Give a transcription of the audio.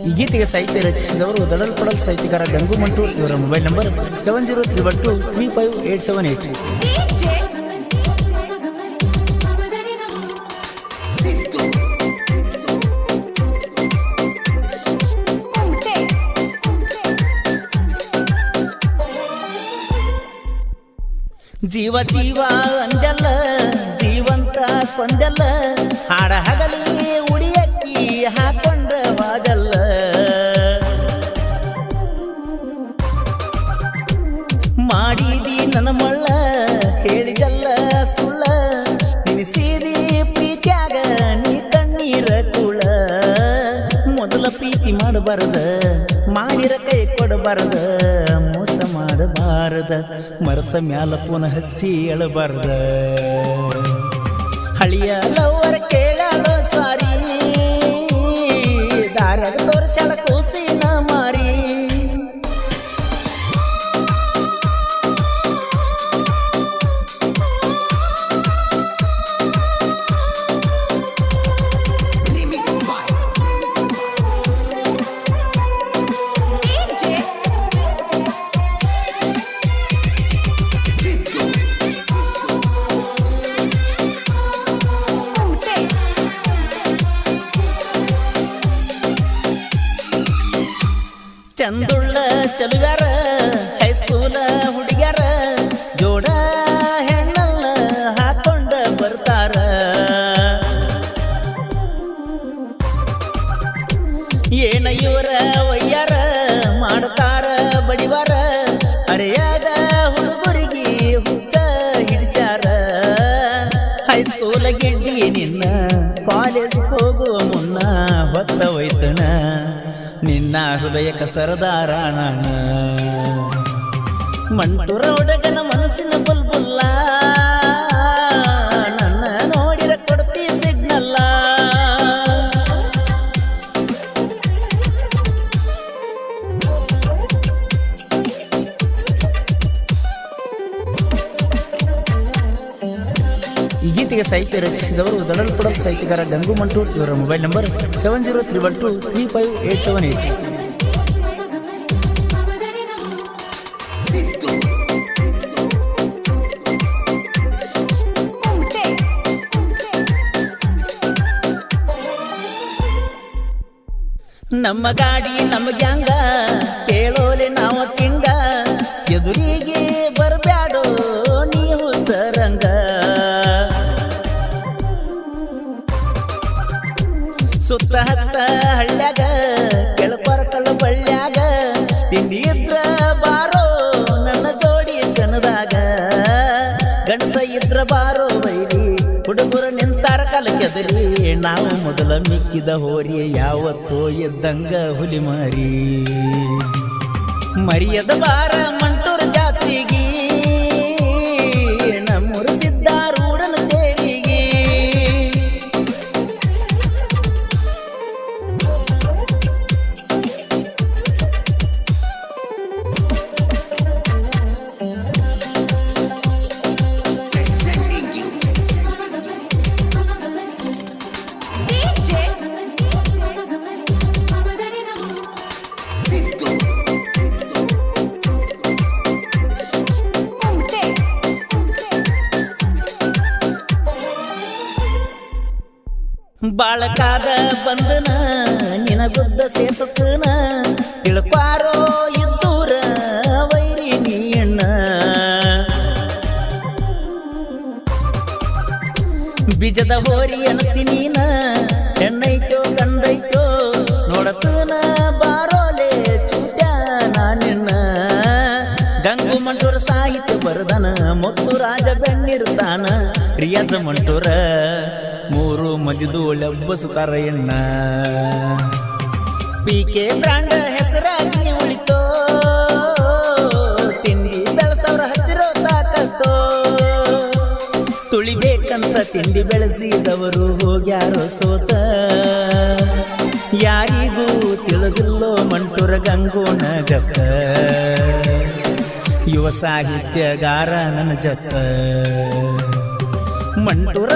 ಈ ಗೀತೆಗೆ ಸಾಹಿತ್ಯ ರಚಿಸಿದವರು ದಡಲ್ ಪಡಲ್ ಸಾಹಿತ್ಯಕಾರ ಗಂಗು ಮಂಟೂರ್ ಇವರ mobile number seven zero three one two three five eight seven eight three ಜೀವ ಜೀವ ಅಂದೆಲ್ಲ ಜೀವಂತ ಕೊಂದೆಲ್ಲ ಹಾಡ ಹಗಲಿ ಉಡಿಯಕ್ಕಿ ಹಾಕೊಂಡ ಹೋದಲ್ಲ ಮಾಡಿದಿ ನನ್ನ ಮಳ್ಳ, ಹೇಳಿದಲ್ಲ ಸುಳ್ಳ ತಿನಿಸಿದಿ ಪ್ರೀತಿಯಾಗ ನೀ ಕಣ್ಣೀರ ಕುಳ. ಮೊದಲ ಪ್ರೀತಿ ಮಾಡಬಾರದ, ಮಾಡಿರ ಕೈ ಕೊಡಬಾರದ. ಮಾಡಬಾರದ ಮರತ ಮ್ಯಾಲ ಪುನಃ ಹಚ್ಚಿ ಹೇಳಬಾರ್ದ ಹಳಿಯ ಲವರ್ ಕೇಳಾಳೋ ಸಾರಿ ದಾರ್ಯಾಗ ತೋರ್ಸ್ಯಾಳ ಕೂಸಿನ ಮಾರಿ ಚಂದುಳ್ಳ ಚಲುಗಾರ ಹೈಸ್ಕೂಲ ಹುಡುಗ್ಯಾರ ಜೋಡ ಹೆಣ್ಣಲ್ಲ ಹಾಕೊಂಡ ಬರ್ತಾರ. ಏನ ಇವರ ಒಯ್ಯಾರ ಮಾಡ್ತಾರ ಬಡಿವಾರ ಅರೆಯಾದ ನಿನ್ನ ಹೃದಯಕ ಸರದಾರ ನಾನ ಮಂಟುರ ಒಡಗನ ಮನಸ್ಸಿನ ಬುಲ್ಬುಲ್ಲ. ಗೀತೆಗೆ ಸಾಹಿತ್ಯ ರಚಿಸಿದವರು ದಡಲ್ಪಡಲ್ ಸಾಹಿತ್ಯಕಾರ ಗಂಗು ಮಂಟೂರ್ ಇವರ mobile number seven zero three one two three five eight seven eight. ನಮ್ಮ ಗಾಡಿ, ನಮ್ಮ ಗ್ಯಾಂಗ, ಕೇಳೋಲೆ ನಾವು ಕಿಂಗ ಎದುರಿಗೆ ಗಣಸ ಇದ್ರ ಬಾರೋ ಬೈರಿ, ಹುಡುಗರು ನಿಂತಾರ ಕಲಕೆದರಿ ನಾವು ಮೊದಲ ಮಿಕ್ಕಿದ ಹೋರಿ, ಯಾವತ್ತೋ ಎದ್ದಂಗ ಹುಲಿ ಮಾರಿ. ಮರಿಯದ ಬಾರ ಮಂಟೂರ ಬಾಳಕಾದ ಬಂದನ, ನಿನಗುದ್ದ ಸೇಸತನ ತಿಳ್ಪಾರೋ ಇದ್ದೂರ ವೈರಿ ನೀಯಣ್ಣ ಬೀಜದ ಹೋರಿ ಅನತಿ ನೀನ, ಹೆಣ್ಣೈತೋ ಗಂಡೈತೋ, ನೋಡತನ ಬಾರೋಲೆ ಚೂಟ್ಯ ನಾನಿನ್ನ ಗಂಗು ಮಂಟೂರ ಸಾಹಿತ್ಯ ಬರದನ, ಮತ್ತು ರಾಜ ಬೆಣ್ಣಿರ್ತಾನ, ರಿಯಾಜ ಮಂಟೂರ. ಮೂರು ಮದಿದು ಲೆಬ್ಬಸುತ್ತಾರ ಎಣ್ಣ ಪಿ ಕೆ ಬ್ರಾಂಡ್ ಹೆಸರಾಗಿ ಉಳಿತೋ? ತಿಂಡಿ ಬೆಳೆಸವ್ರ ಹಚ್ಚಿರೋ ತಾಕತ್ತೋ? ತುಳಿಬೇಕಂತ ತಿಂಡಿ ಬೆಳೆಸಿದವರು ಹೋಗ್ಯಾರೋ ಸೋತ? ಯಾರಿಗೂ ತಿಳಿದಿಲ್ಲೋ ಮಂಟುರ ಗಂಗೋಣ ಗತ್ತ ಯುವ ಸಾಹಿತ್ಯಗಾರ ನನ್ನ ಜತ್ತ ಮಂಟುರ